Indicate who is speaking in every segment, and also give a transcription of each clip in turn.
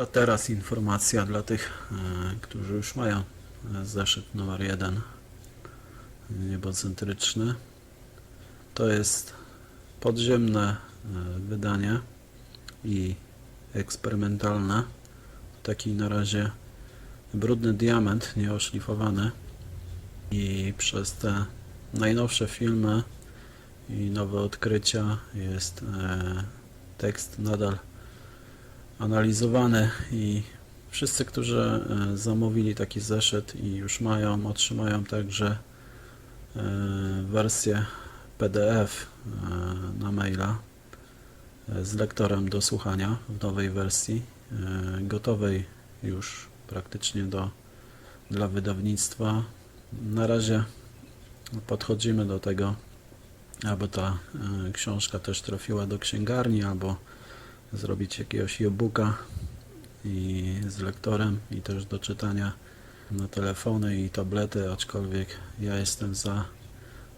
Speaker 1: A teraz informacja dla tych, e, którzy już mają e, zeszyt numer 1 niebocentryczny. To jest podziemne e, wydanie i eksperymentalne. Taki na razie brudny diament, nieoszlifowany. I przez te najnowsze filmy i nowe odkrycia jest tekst nadal analizowany i wszyscy, którzy e, zamówili taki zeszyt i już mają, otrzymają także e, wersję PDF e, na maila z lektorem do słuchania w nowej wersji, gotowej już praktycznie do, dla wydawnictwa. Na razie podchodzimy do tego, aby ta książka też trafiła do księgarni, albo zrobić jakiegoś e-booka i z lektorem i też do czytania na telefony i tablety, aczkolwiek ja jestem za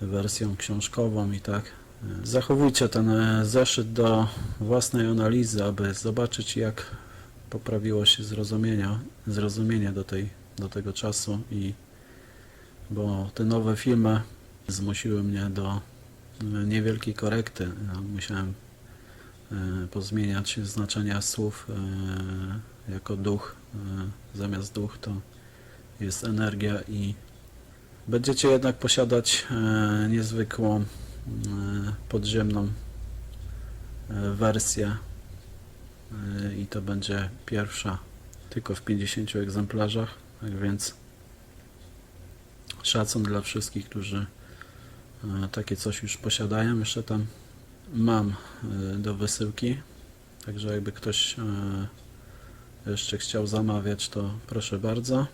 Speaker 1: wersją książkową i tak. Zachowujcie ten zeszyt do własnej analizy, aby zobaczyć jak poprawiło się zrozumienia, zrozumienie do, tej, do tego czasu i bo te nowe filmy zmusiły mnie do niewielkiej korekty. Ja Musiałem pozmieniać znaczenia słów e, jako duch. e, Zamiast duch to jest energia i będziecie jednak posiadać e, niezwykłą e, podziemną e, wersję e, i to będzie pierwsza tylko w 50 egzemplarzach, tak więc szacun dla wszystkich, którzy e, takie coś już posiadają. Jeszcze tam mam e, do wysyłki, także jakby ktoś e, jeszcze chciał zamawiać, to proszę bardzo.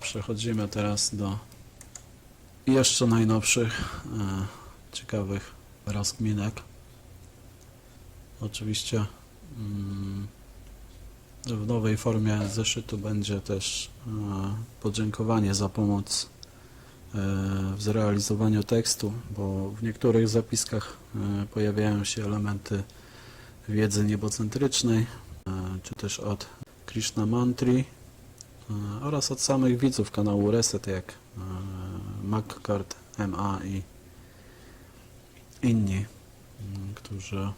Speaker 1: Przechodzimy teraz do jeszcze najnowszych e, ciekawych rozkminek. Oczywiście mm, w nowej formie zeszytu będzie też podziękowanie za pomoc w zrealizowaniu tekstu, bo w niektórych zapiskach e, pojawiają się elementy wiedzy niebocentrycznej, e, czy też od Krishna Mantri e, oraz od samych widzów kanału Reset, jak MacCard, MA i inni, m, którzy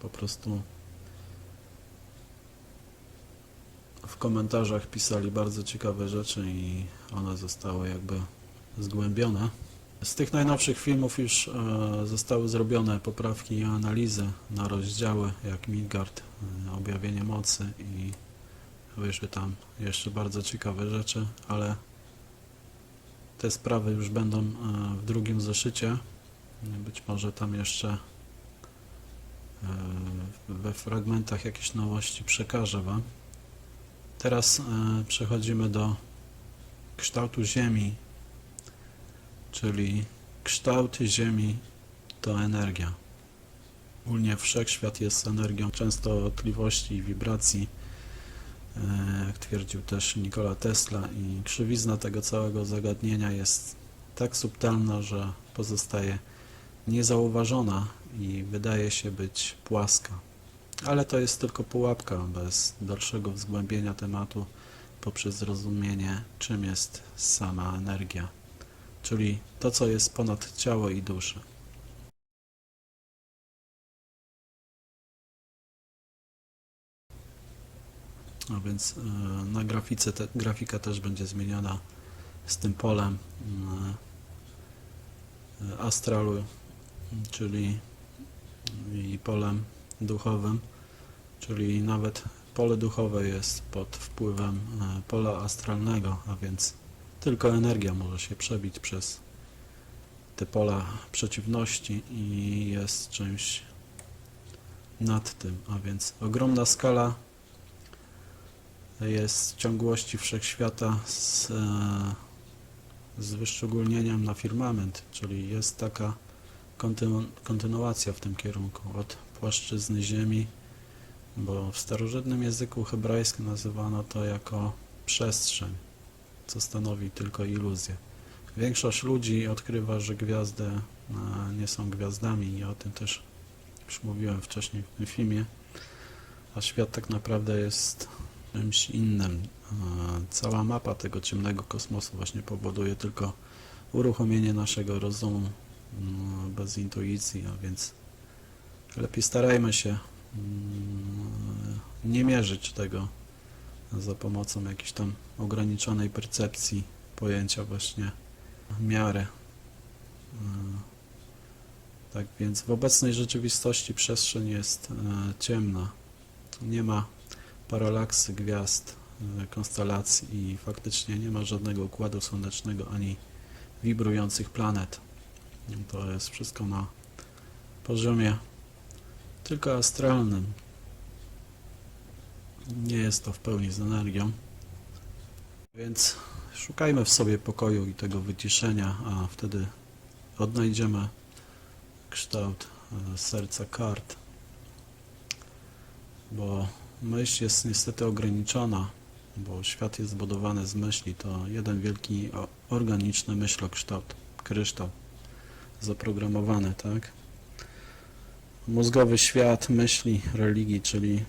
Speaker 1: po prostu w komentarzach pisali bardzo ciekawe rzeczy i one zostały jakby zgłębione. Z tych najnowszych filmów już e, zostały zrobione poprawki i analizy na rozdziały jak Midgard, e, objawienie mocy i wyszły tam jeszcze bardzo ciekawe rzeczy, ale te sprawy już będą e, w drugim zeszycie. Być może tam jeszcze we fragmentach jakieś nowości przekażę Wam. Teraz przechodzimy do kształtu Ziemi, czyli kształt Ziemi to energia. Ogólnie wszechświat jest energią częstotliwości i wibracji, e, jak twierdził też Nikola Tesla i krzywizna tego całego zagadnienia jest tak subtelna, że pozostaje niezauważona i wydaje się być płaska. Ale to jest tylko pułapka bez dalszego zgłębienia tematu poprzez zrozumienie, czym jest sama energia, czyli to, co jest ponad ciało i duszę. A więc e, na grafice te, grafika też będzie zmieniona z tym polem e, astralu, czyli i polem duchowym, czyli nawet pole duchowe jest pod wpływem e, pola astralnego, a więc tylko energia może się przebić przez te pola przeciwności i jest czymś nad tym, a więc ogromna skala jest ciągłości wszechświata z, e, z wyszczególnieniem na firmament, czyli jest taka kontynu, kontynuacja w tym kierunku od płaszczyzny ziemi, bo w starożytnym języku hebrajskim nazywano to jako przestrzeń, co stanowi tylko iluzję. Większość ludzi odkrywa, że gwiazdy nie są gwiazdami i o tym też już mówiłem wcześniej w tym filmie. a świat tak naprawdę jest czymś innym. Cała mapa tego ciemnego kosmosu właśnie powoduje tylko uruchomienie naszego rozumu mm, bez intuicji, a więc lepiej starajmy się mm, nie mierzyć tego za pomocą jakiejś tam ograniczonej percepcji pojęcia właśnie miary. E, Tak więc w obecnej rzeczywistości przestrzeń jest e, ciemna. Nie ma paralaksy gwiazd, e, konstelacji i faktycznie nie ma żadnego układu słonecznego ani wibrujących planet. To jest wszystko na poziomie tylko astralnym. Nie jest to w pełni z energią. Więc szukajmy w sobie pokoju i tego wyciszenia, a wtedy odnajdziemy kształt e, serca kart. Bo myśl jest niestety ograniczona, bo świat jest zbudowany z myśli. To jeden wielki organiczny myślokształt, kryształ zaprogramowany, tak? Mózgowy świat myśli, religii, czyli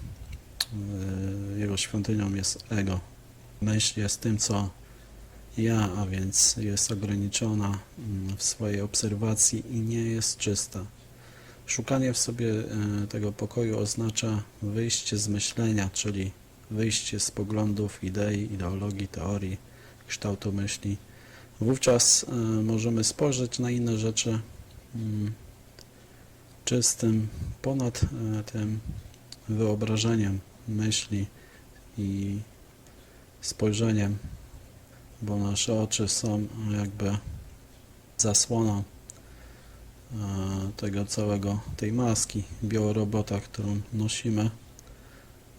Speaker 1: jego świątynią jest ego. Myśl jest tym, co ja, a więc jest ograniczona mm, w swojej obserwacji i nie jest czysta. Szukanie w sobie e, tego pokoju oznacza wyjście z myślenia, czyli wyjście z poglądów, idei, ideologii, teorii, kształtu myśli. Wówczas e, możemy spojrzeć na inne rzeczy mm, czystym, ponad tym wyobrażeniem myśli i spojrzeniem, bo nasze oczy są jakby zasłoną e, tego całego, tej maski biorobota, którą nosimy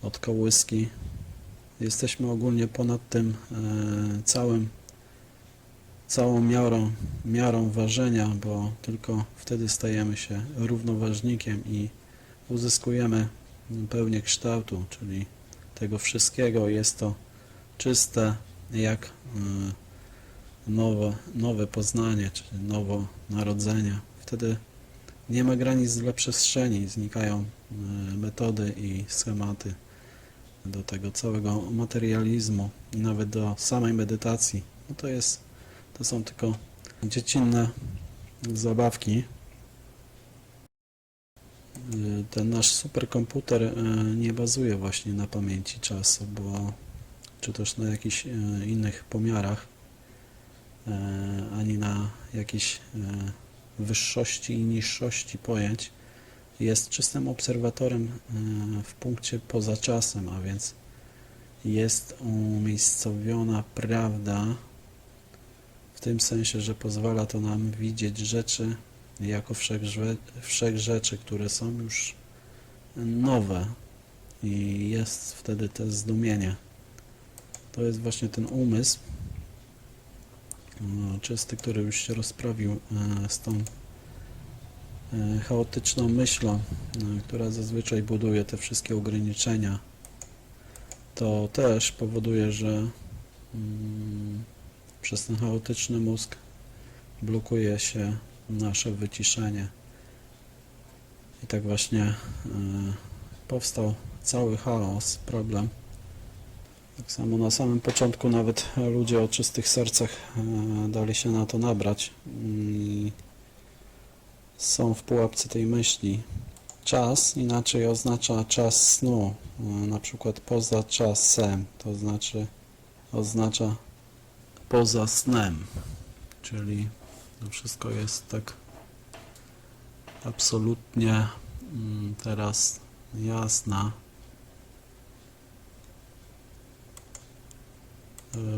Speaker 1: od kołyski. Jesteśmy ogólnie ponad tym e, całym, całą miarą, miarą ważenia, bo tylko wtedy stajemy się równoważnikiem i uzyskujemy pełnię kształtu, czyli tego wszystkiego. Jest to czyste jak y, nowe, nowe poznanie, czyli nowo narodzenie. Wtedy nie ma granic dla przestrzeni, znikają y, metody i schematy do tego całego materializmu i nawet do samej medytacji. No to jest, to są tylko dziecinne zabawki. Y, Ten nasz superkomputer y, nie bazuje właśnie na pamięci czasu, bo czy też na jakichś e, innych pomiarach, ani na jakiejś wyższości i niższości pojęć. Jest czystym obserwatorem w punkcie poza czasem, a więc jest umiejscowiona prawda w tym sensie, że pozwala to nam widzieć rzeczy jako wszechrze- wszechrzeczy, które są już nowe i jest wtedy to zdumienie. To jest właśnie ten umysł e, czysty, który już się rozprawił e, z tą e, chaotyczną myślą, e, która zazwyczaj buduje te wszystkie ograniczenia. To też powoduje, że mm, przez ten chaotyczny mózg blokuje się nasze wyciszenie. I tak właśnie e, powstał cały chaos, problem. Tak samo na samym początku nawet ludzie o czystych sercach e, dali się na to nabrać i są w pułapce tej myśli. Czas inaczej oznacza czas snu, e, na przykład poza czasem, to znaczy oznacza poza snem, czyli to wszystko jest tak absolutnie mm, teraz jasne.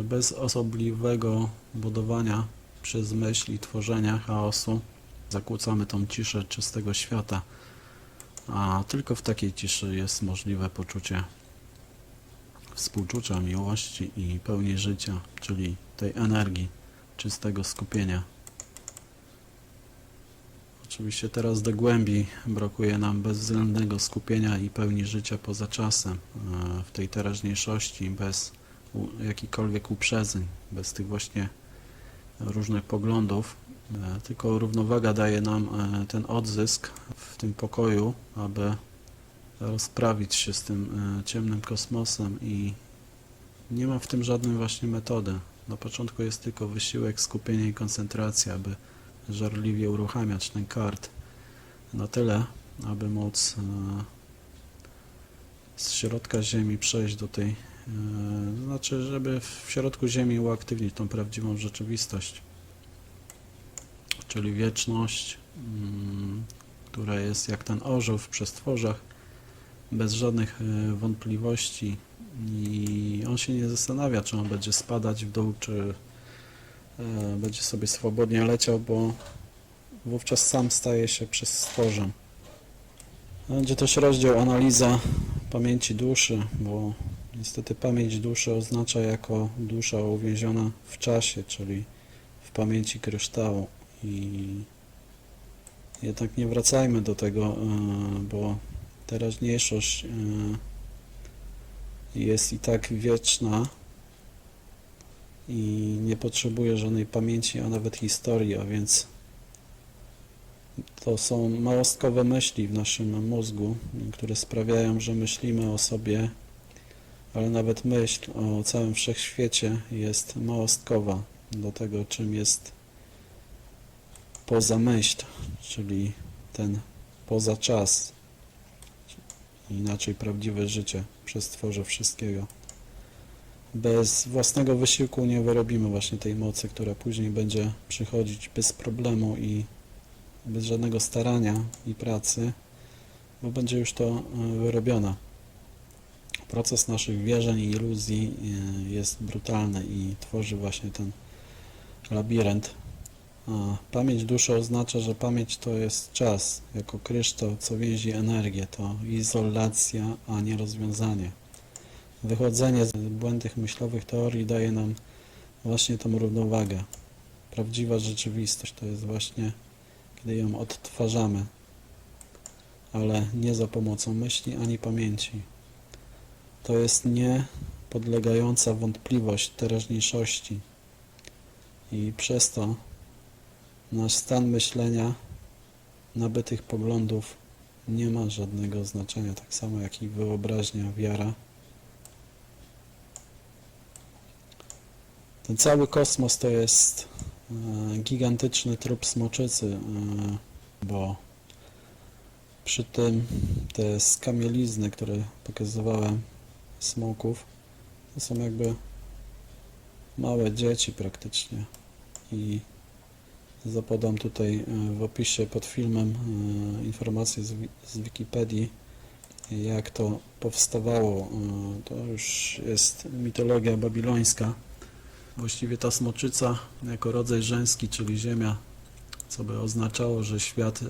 Speaker 1: Bez osobliwego budowania przez myśl i tworzenia chaosu zakłócamy tą ciszę czystego świata, a tylko w takiej ciszy jest możliwe poczucie współczucia, miłości i pełni życia, czyli tej energii, czystego skupienia. Oczywiście teraz do głębi brakuje nam bezwzględnego skupienia i pełni życia poza czasem, e, w tej teraźniejszości, bez jakichkolwiek uprzedzeń, bez tych właśnie różnych poglądów. E, Tylko równowaga daje nam e, ten odzysk w tym pokoju, aby rozprawić się z tym ciemnym kosmosem i nie ma w tym żadnej właśnie metody. Na początku jest tylko wysiłek, skupienie i koncentracja, aby żarliwie uruchamiać ten kart na tyle, aby móc e, z środka Ziemi przejść do tej, e, znaczy, żeby w środku Ziemi uaktywnić tą prawdziwą rzeczywistość, czyli wieczność, mm, która jest jak ten orzeł w przestworzach, bez żadnych e, wątpliwości. I on się nie zastanawia, czy on będzie spadać w dół, czy będzie sobie swobodnie leciał, bo wówczas sam staje się przestworzem. Będzie też rozdział analiza pamięci duszy, bo niestety pamięć duszy oznacza jako dusza uwięziona w czasie, czyli w pamięci kryształu i jednak nie wracajmy do tego, e, bo teraźniejszość e, jest i tak wieczna i nie potrzebuje żadnej pamięci, a nawet historii, a więc to są małostkowe myśli w naszym mózgu, które sprawiają, że myślimy o sobie, ale nawet myśl o całym wszechświecie jest małostkowa do tego, czym jest poza myśl, czyli ten poza czas, inaczej prawdziwe życie przez stworze wszystkiego. Bez własnego wysiłku nie wyrobimy właśnie tej mocy, która później będzie przychodzić bez problemu i bez żadnego starania i pracy, bo będzie już to e, wyrobione. Proces naszych wierzeń i iluzji e, jest brutalny i tworzy właśnie ten labirynt. Pamięć duszy oznacza, że pamięć to jest czas, jako kryształ, co więzi energię, to izolacja, a nie rozwiązanie. Wychodzenie z błędnych myślowych teorii daje nam właśnie tą równowagę. Prawdziwa rzeczywistość to jest właśnie, kiedy ją odtwarzamy, ale nie za pomocą myśli ani pamięci. To jest nie podlegająca wątpliwość teraźniejszości i przez to nasz stan myślenia, nabytych poglądów nie ma żadnego znaczenia, tak samo jak i wyobraźnia, wiara. Ten cały kosmos to jest e, gigantyczny trup smoczycy, e, bo przy tym te skamielizny, które pokazywałem smoków, to są jakby małe dzieci praktycznie i Zapodam tutaj e, w opisie pod filmem informacje z, wi- z Wikipedii, jak to powstawało. To już jest mitologia babilońska. Właściwie ta smoczyca jako rodzaj żeński, czyli ziemia, co by oznaczało, że świat e,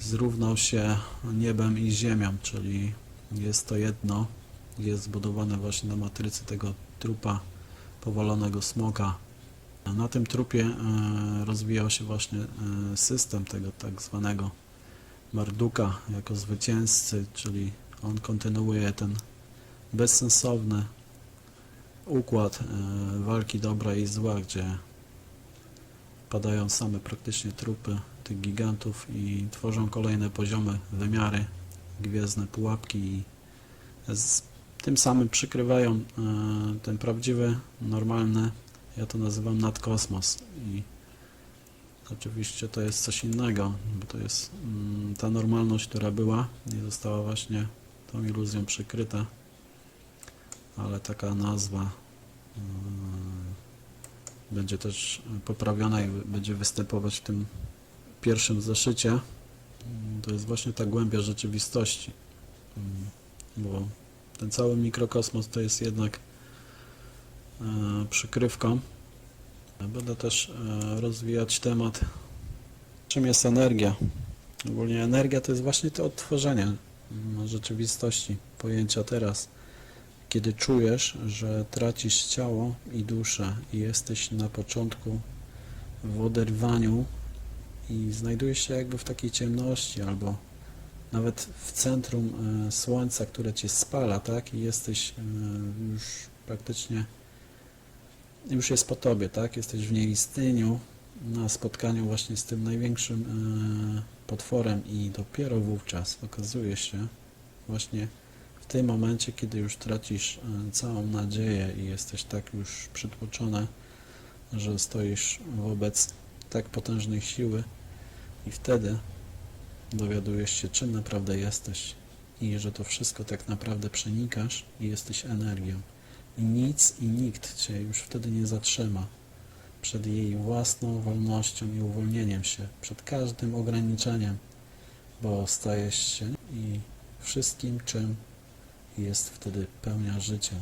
Speaker 1: zrównał się niebem i ziemią, czyli jest to jedno, jest zbudowane właśnie na matrycy tego trupa powalonego smoka. Na tym trupie e, rozwijał się właśnie e, system tego tak zwanego Marduka jako zwycięzcy, czyli on kontynuuje ten bezsensowny układ e, walki dobra i zła, gdzie padają same praktycznie trupy tych gigantów i tworzą kolejne poziomy, wymiary, gwiezdne pułapki i z tym samym przykrywają e, ten prawdziwy, normalny ja to nazywam nadkosmos. I oczywiście to jest coś innego, bo to jest mm, ta normalność, która była i została właśnie tą iluzją przykryta, ale taka nazwa mm, będzie też poprawiona i będzie występować w tym pierwszym zeszycie. To jest właśnie ta głębia rzeczywistości, Mm, bo ten cały mikrokosmos to jest jednak e, przykrywką. Będę też e, rozwijać temat, czym jest energia. Ogólnie energia to jest właśnie to odtworzenie mm, rzeczywistości, pojęcia teraz. Kiedy czujesz, że tracisz ciało i duszę i jesteś na początku w oderwaniu i znajdujesz się jakby w takiej ciemności albo nawet w centrum e, słońca, które cię spala, tak? I jesteś e, już praktycznie już jest po tobie, tak? Jesteś w nieistnieniu na spotkaniu właśnie z tym największym e, potworem i dopiero wówczas okazuje się, Właśnie w tym momencie, kiedy już tracisz e, całą nadzieję i jesteś tak już przytłoczony, że stoisz wobec tak potężnej siły i wtedy dowiadujesz się, czym naprawdę jesteś i że to wszystko tak naprawdę przenikasz i jesteś energią. I nic i nikt Cię już wtedy nie zatrzyma przed jej własną wolnością i uwolnieniem się, przed każdym ograniczeniem, bo stajesz się i wszystkim, czym jest wtedy pełnia życia.